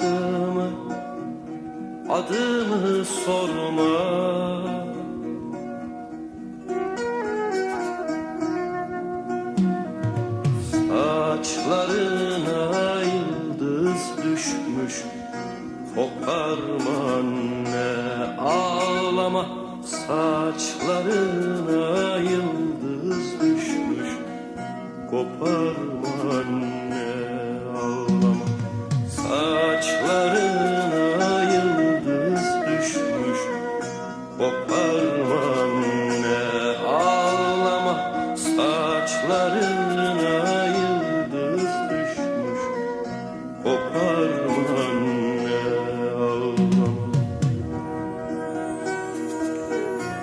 adımı Adımı sorma. Saçlarına yıldız düşmüş Koparma anne ağlama. Saçlarına yıldız düşmüş Koparma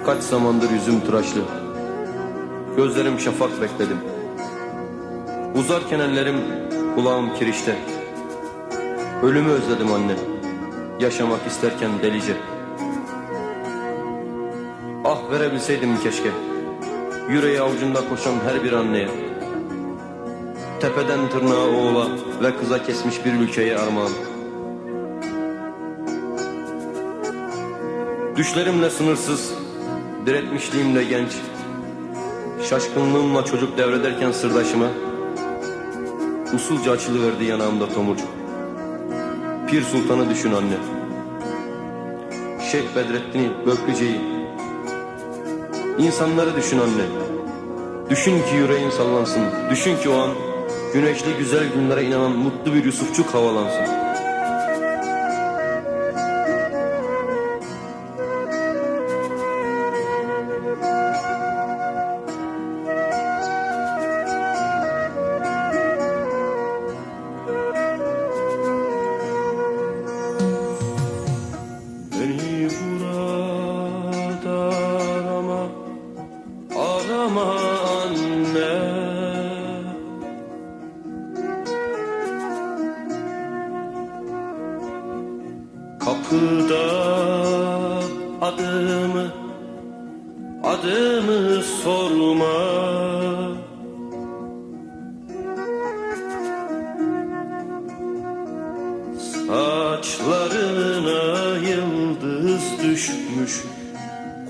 Kaç zamandır yüzüm tıraşlı. Gözlerim şafak bekledim. Uzarken ellerim kulağım kirişte. Ölümü özledim anne. Yaşamak isterken delice. Ah verebilseydim keşke. Yüreği avucunda koşan her bir anneye. Tepeden tırnağa oğula ve kıza kesmiş bir ülkeye armağan. Düşlerimle sınırsız, diretmişliğimle genç Şaşkınlığımla çocuk devrederken sırdaşıma Usulca açılıverdi yanağımda tomurcuk. Pir Sultan'ı düşün anne. Şeyh Bedrettin'i, Böklüce'yi. İnsanları düşün anne. Düşün ki yüreğin sallansın. Düşün ki o an Güneşli güzel günlere inanan mutlu bir Yusufçuk havalansın Arama anne Kapıda adımı Adımı sorma. Saçlarına yıldız düşmüş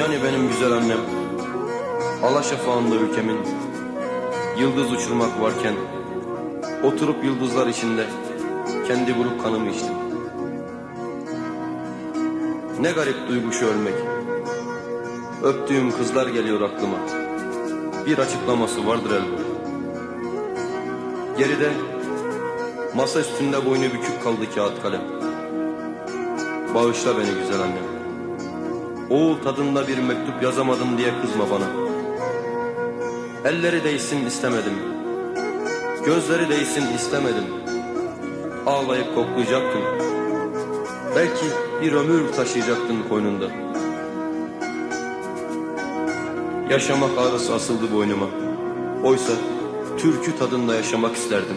Yani benim güzel annem Alaşafağında ülkemin Yıldız uçurmak varken Oturup yıldızlar içinde Kendi buruk kanımı içtim. Ne garip duygu şu ölmek. Öptüğüm kızlar geliyor aklıma. Bir açıklaması vardır elbet. Geride Masa üstünde boynu bükük kaldı kağıt kalem. Bağışla beni güzel annem Oğul tadında bir mektup yazamadım diye kızma bana. Elleri değsin istemedim. Gözleri değsin istemedim. Ağlayıp koklayacaktın Belki bir ömür taşıyacaktın koynunda. Yaşamak ağrısı asıldı boynuma. Oysa türkü tadında yaşamak isterdim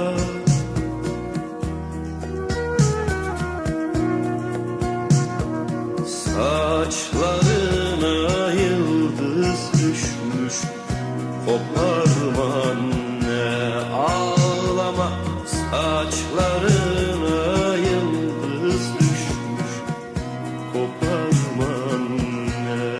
zaman